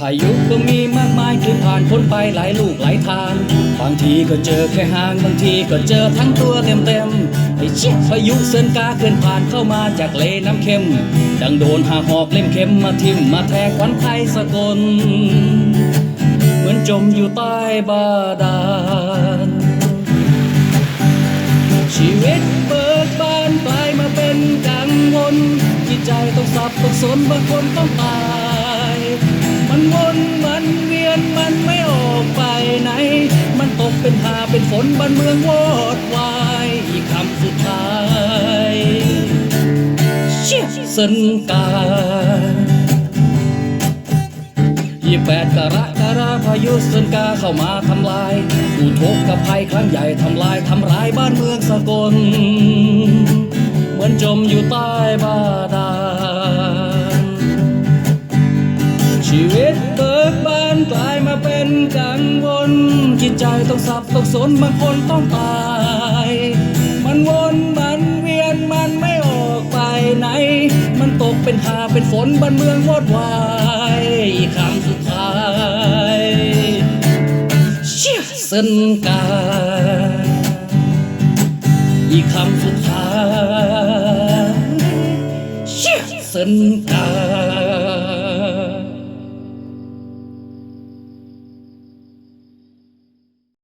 พายุก็มีมากมายคือผ่านพ้นไปหลายลูกหลายทาง บางทีก็เจอแค่หางบางทีก็เจอทั้งตัวเต็มเต็มๆไอ้ชิพายุเซินกาเคลื่อนผ่านเข้ามาจากเลน้ำเค็ม ดังโดนหาหอกเล่มเข็มมาทิ่มมาแทงควันไทยสกล เหมือนจมอยู่ใต้บาดาลชีวิตเบิกบานกลายมาเป็นกังวลจิตใจต้องสับต้องสนบางคนต้องตาย มันวนมันเวียนมันไม่ออกไปไหน มันตกเป็นหาเป็นฝนบ้านเมืองวอดวายอีกคำสุดท้ายเชี่ยส้นกายี่แปดกรกฎาพายุเซินกาเข้ามาทำลาย อุทกกับภัยครั้งใหญ่ทำลายทำร้ายบ้านเมืองสกล เหมือนจมอยู่ใต้บาด ชีวิตเบิกบานกลายมาเป็นกังวลจิตใจต้องสับต้องสนบางคนต้องตาย มันวนมันเวียนมันไม่ออกไปไหน มันตกเป็นหาเป็นฝนบ้านเมืองวอดวายอีกคำสุดท้ายเชี่ยเส้นกาอีกคำสุดท้ายเชี่ยเส้นกา